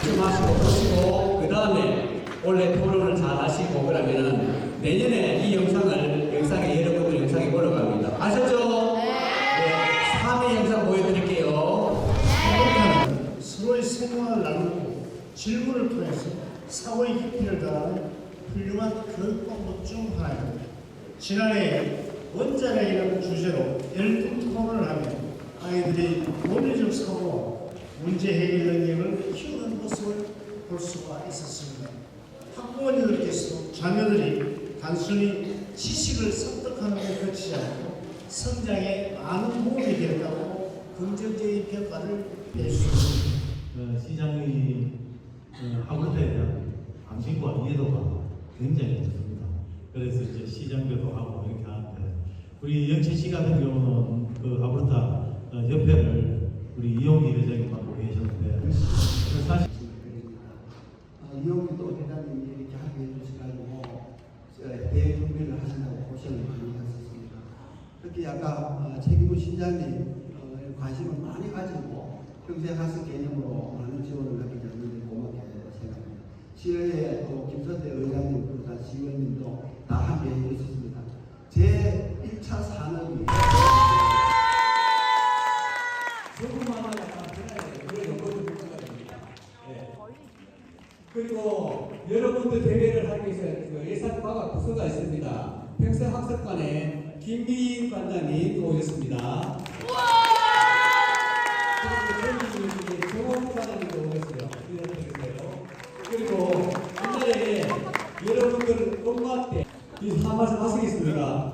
크게 마시고 보시고 그 다음에 올해 토론을 잘 하시고 그러면은 내년에 이 영상을 영상에 여러분들 영상에 올라갑니다. 아셨죠? 네. 3회 영상 보여드릴게요. 네. 서로의 생각을 나누고 질문을 통해서 사고의 깊이를 더하는 훌륭한 교육 방법 중 하나입니다. 지난해 원자력이라는 주제로 열풍 토론을 하며 아이들이 논리적 사고 문제 해결 능력을 키우는 모습을 볼 수가 있었습니다. 학부모님들께서도 자녀들이 단순히 지식을 습득하는 데 그치지 않고 성장에 많은 도움이 되었다고 긍정적인 평가를 내주셨습니다. 어, 시장의 어, 아무것에 대한 관심과 이해도가 굉장히 높습니다. 그래서 이제 시장별도 하고 이렇게 하는데 우리 영채 씨 같은 경우는 그 아브르타 어, 협회를 우리 이용기 회장이 맡고 계셨는데 그 사실 어, 이용기도 대단히 이렇게 하게 해주셔가지고 어, 대준비를 하신다고 고생을 많이 하셨습니다. 특히 아까 어, 책임부 신장님 어, 관심을 많이 가지고 평생 학습 개념으로 많은 지원을 하게 되는데 고맙게 생각합니다. 시의회 또 김선대 의장님 그리고 다 시의원님도 다 함께 해주셨습니다. 제 1차 산업이. 예. 그리고 여러분들 대회를 하기 위해서 그 예산과학 부서가 있습니다. 평생 학습관에 또 오셨습니다. 그리고 정원 관장님도 오셨어요. 인사드리세요. 그리고 옛날에 여러분들 엄마 때이한 말씀 하시겠습니까?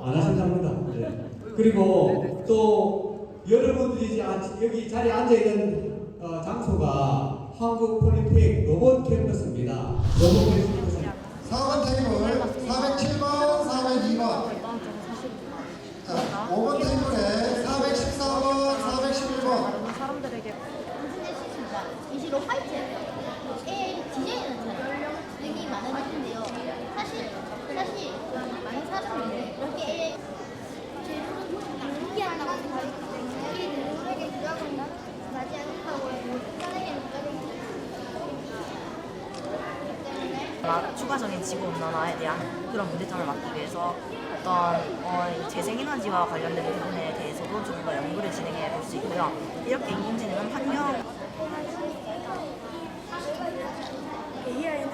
안 하신답니다. 네. 그리고 또 여러분들이 이제 아- 여기 자리에 앉아 있는 어, 장소가 한국 폴리텍 로봇 캠퍼스입니다. 로봇 캠퍼스. 4번 테이블 407번, 402번. 자, 5번 테이블에 414번, 411번. 다른 사람들에게 신내시습니다. 이시로 화이트. 애 디자인은 잘 여기 많은 느낌인데요. 사실 사실 많은 사람들이 이렇게 신기하다고 생각하기 때문에 누구에게 부담을 나지 않다고 편하게 느껴집니다. 때문에 나- 추가적인 지구 온난화에 대한 그런 문제점을 막기 위해서 어떤 어, 이 재생에너지와 관련된 부분에 대해서도 조금 더 연구를 진행해 볼 수 있고요. 이렇게 인공지능은 환경 AI는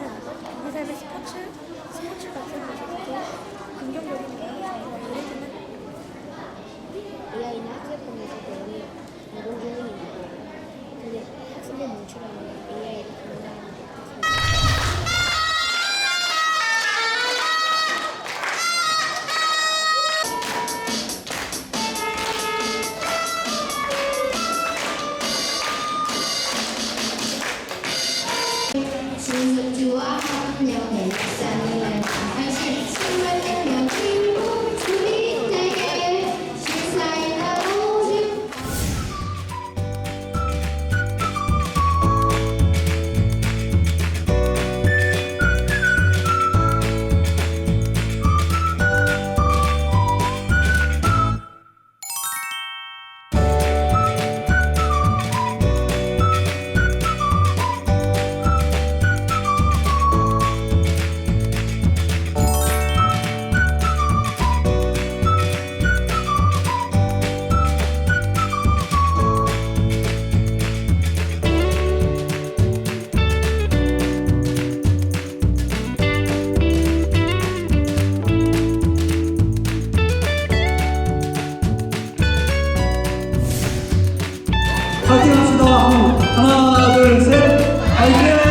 우리 삶의 스포츠, 스포츠 같은 것에서도 긍정적인 영향을 들면 AI는 학습법에서 배우는 인공지능이고 근데 학습에 멈추라는 AI를 파이팅 합시다. 하나, 둘, 셋. 파이팅!